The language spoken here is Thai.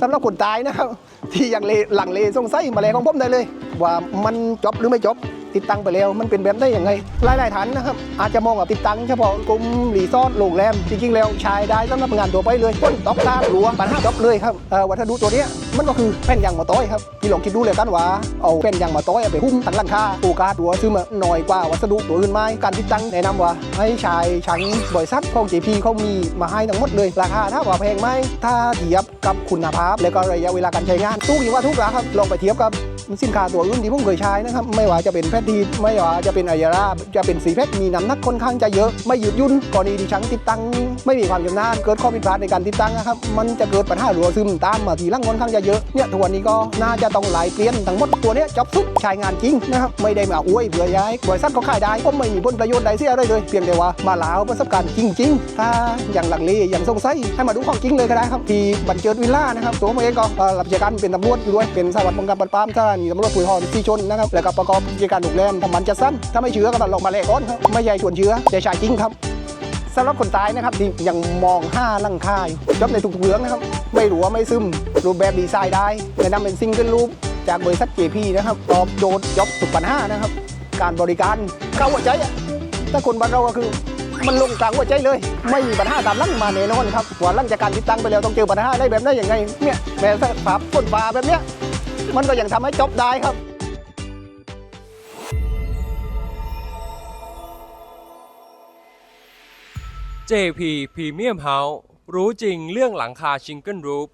สำหรับคนตายนะครับ ที่ยังเลหลังเลสงสัยมาแรงของผมได้เลย ว่ามันจบหรือไม่จบติดตั้งไปแล้วมันเป็นแบบได้ยังไงหลายๆฐานนะครับ อาจจะมองว่าติดตั้งเฉพาะกลุ่มรีสอร์ทโรงแรม จริงๆ แล้วใช้ได้สำหรับงานตัวไปเลยต้นตอกตาหลวงปัญหาจบเลยครับเออวัสดุตัวเนี้ย มันก็คือแผ่นยางมะต้อยครับพี่ลองคิดดูเลยกันว่าเอาแผ่นยางมะต้อยไปหุ้มตั้งหลังคาปูกาตัวซื้อมาหน่อยกว่าวัสดุตัวอื่นไหมการติดตั้งแนะนำว่าให้ใช้ชั้นบริษัทของ JP เขามีมาให้ทั้งหมดเลยราคาถ้าว่าแพงไหมถ้าเทียบกับคุณภาพ และก็ระยะเวลาการใช้งานตู้อยู่ว่าทุกราครับลองไปเทียบกับ สินค้าตัวอื่นที่ผมเคยใช้นะครับ ไม่ว่าจะเป็นแพททีไม่ว่าจะเป็นอายาราจะเป็นสีเพชรมีน้ำหนักค่อนข้างจะเยอะ ไม่หยุดยุ่นกรณีที่ช่างติดตั้ง ไม่มีความชำนาญเกิดข้อผิดพลาดในการติดตั้งนะครับมันจะเกิดปัญหารัวซึมตามมาทีหลังค่อนข้างจะเยอะเนี่ยทุกวันนี้ก็น่าจะต้องหลายเปลี่ยนทั้งหมดตัวเนี้ยจบสุดใช้งานจริงนะครับไม่ได้มาอวยเบื่อย้ายบริษัทเขาขายได้ก็ไม่มีผลประโยชน์ใดเสียอะไรเลยเพียงแต่ว่ามาลาวประสบการณ์จริง ๆ ถ้าอย่างหลังเลอย่างสงสัยให้มาดูของจริงเลยก็ได้ครับที่บันเจิดวิลล่านะครับตัวผมเองก็รับราชการเป็นตำรวจอยู่ด้วยเป็นสารวัตรป้องกันปราบปรามสถานีตำรวจภูธรที่ชนนะครับแล้วก็ประกอบกิจการโรงแรมทำมันจะสั้นถ้าไม่เชื่อก็มาลองมาแลกก่อนครับไม่ใช่ชวนเชื่อแต่ใช่จริงครับสำหรับคนตายนะครับที่ยังมองห้าลังคายจบในทุกๆเรื่องนะครับ ไม่หลัวไม่ซึม รูปแบบดีไซน์ได้แนะนำเป็นซิงเกิลรูปจากบริษัท JP นะครับตอบโจทย์จบทุกปัญหานะครับ การบริการเข้าหัวใจถ้าคนบ้านเราก็คือมันลงกลางหัวใจเลย ไม่มีปัญหาตามลังมาแน่นอนครับว่าลังจากการติดตั้งไปแล้วต้องเจอปัญหาได้แบบได้อยังไงเนี่ยแม้สภาพฝนฟ้าแบบเนี้ย มันก็ยังทำให้จบได้ครับ JP Premium House รู้จริงเรื่องหลังคาชิงเกิลรูป